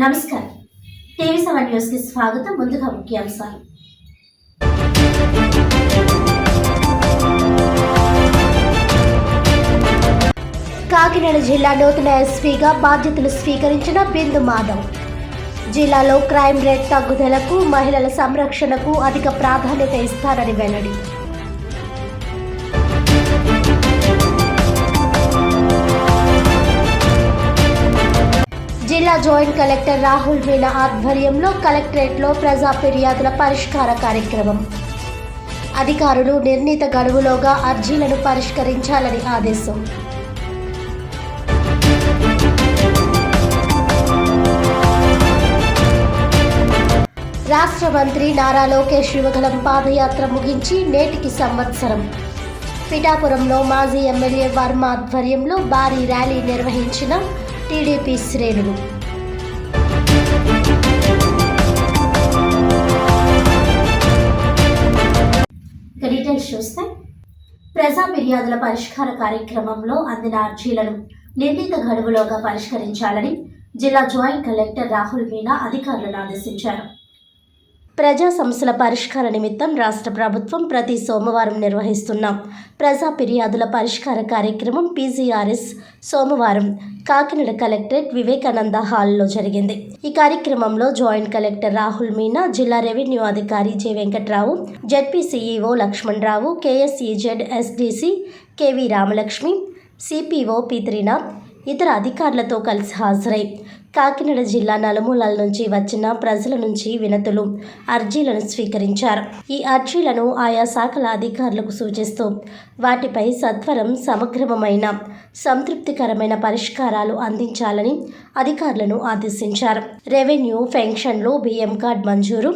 నమస్కారం. TV seven న్యూస్కి స్వాగతం. ముందుగా ముఖ్యాంశాలు. కాకినాడ జిల్లా నూతన ఎస్పీగా బాధ్యతలు స్వీకరించిన బిందు మాధవ్. జిల్లాలో క్రైమ్ రేట్ తగ్గుదలకు మహిళల సంరక్షణకు అధిక ప్రాధాన్యత ఇస్తారని వెల్లడి. జిల్లా జాయింట్ కలెక్టర్ రాహుల్ మీనా ఆధ్వర్యంలో కలెక్టరేట్లో ప్రజా ఫిర్యాదుల పరిష్కార కార్యక్రమం. అధికారులు నిర్ణీత గడువులోగా అర్జీలను పరిష్కరించాలని ఆదేశం. రాష్ట్ర మంత్రి నారా లోకేష్ యువగలం పాదయాత్ర ముగించి నేటికి సంవత్సరం. పిఠాపురంలో మాజీ ఎమ్మెల్యే వర్మ ఆధ్వర్యంలో భారీ ర్యాలీ నిర్వహించిన టీడీపీ శ్రేణులు. డీటెయిల్స్ చూస్తే ప్రజా ఫిర్యాదుల పరిష్కార కార్యక్రమంలో అందిన అర్జీలను నిర్ణీత గడువులోగా పరిష్కరించాలని జిల్లా జాయింట్ కలెక్టర్ రాహుల్ మీనా అధికారులను ఆదేశించారు. ప్రజా సమస్యల పరిష్కార నిమిత్తం రాష్ట్ర ప్రభుత్వం ప్రతి సోమవారం నిర్వహిస్తున్న ప్రజా ఫిర్యాదుల పరిష్కార కార్యక్రమం పీజీఆర్ఎస్ సోమవారం కాకినాడ కలెక్టరేట్ వివేకానంద హాల్లో జరిగింది. ఈ కార్యక్రమంలో జాయింట్ కలెక్టర్ రాహుల్ మీనా జిల్లా రెవెన్యూ అధికారి J Venkatrao ZP CEO Lakshmanarao KSEZ SDC KV Ramalakshmi CPO P Trinath ఇతర అధికారులతో కలిసి హాజరై కాకినాడ జిల్లా నలుమూలల నుంచి వచ్చిన ప్రజల నుంచి వినతులు అర్జీలను స్వీకరించారు. ఈ అర్జీలను ఆయా శాఖల అధికారులకు సూచిస్తూ వాటిపై సత్వరం సమగ్రమైన సంతృప్తికరమైన పరిష్కారాలు అందించాలని అధికారులను ఆదేశించారు. రెవెన్యూ పెన్షన్లు బియ్యం కార్డ్ మంజూరు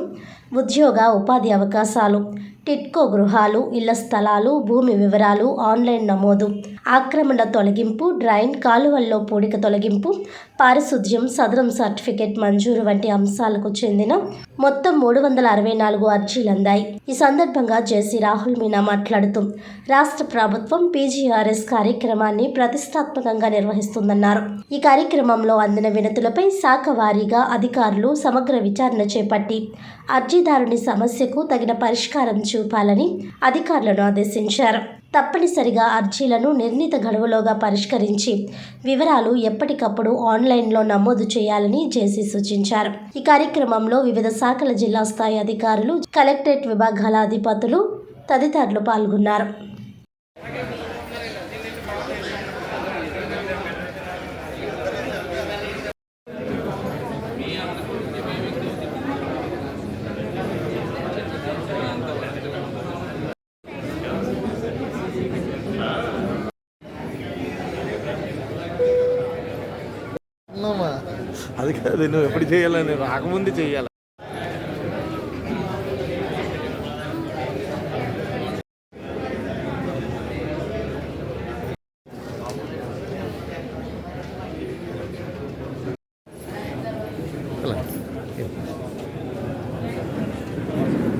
ఉద్యోగ ఉపాధి అవకాశాలు టిట్కో గృహాలు ఇళ్ళ స్థలాలు భూమి వివరాలు ఆన్లైన్ నమోదు. ఆక్రమణ తొలగింపు డ్రైన్ కాలువల్లో పూడిక తొలగింపు పారిశుద్ధ్యం సదరం సర్టిఫికేట్ మంజూరు వంటి అంశాలకు చెందిన మొత్తం మూడు వందల అరవై నాలుగు అర్జీలు అందాయి ఈ సందర్భంగా జేసీ రాహుల్ మీనా మాట్లాడుతూ రాష్ట్ర ప్రభుత్వం పీజీఆర్ఎస్ కార్యక్రమాన్ని ప్రతిష్టాత్మకంగా నిర్వహిస్తుందన్నారు. ఈ కార్యక్రమంలో అందిన వినతులపై శాఖ వారీగా అధికారులు సమగ్ర విచారణ చేపట్టి అర్జీదారుని సమస్యకు తగిన పరిష్కారం చూపాలని అధికారులను ఆదేశించారు. తప్పనిసరిగా అర్జీలను నిర్ణీత గడువులోగా పరిష్కరించి వివరాలు ఎప్పటికప్పుడు ఆన్లైన్లో నమోదు చేయాలని జేసీ సూచించారు. ఈ కార్యక్రమంలో వివిధ శాఖల జిల్లా స్థాయి అధికారులు కలెక్టరేట్ విభాగాల అధిపతులు తదితరులు పాల్గొన్నారు. అది కాదు నువ్వు ఎప్పుడు చేయాలని రాకముందు చేయాలి?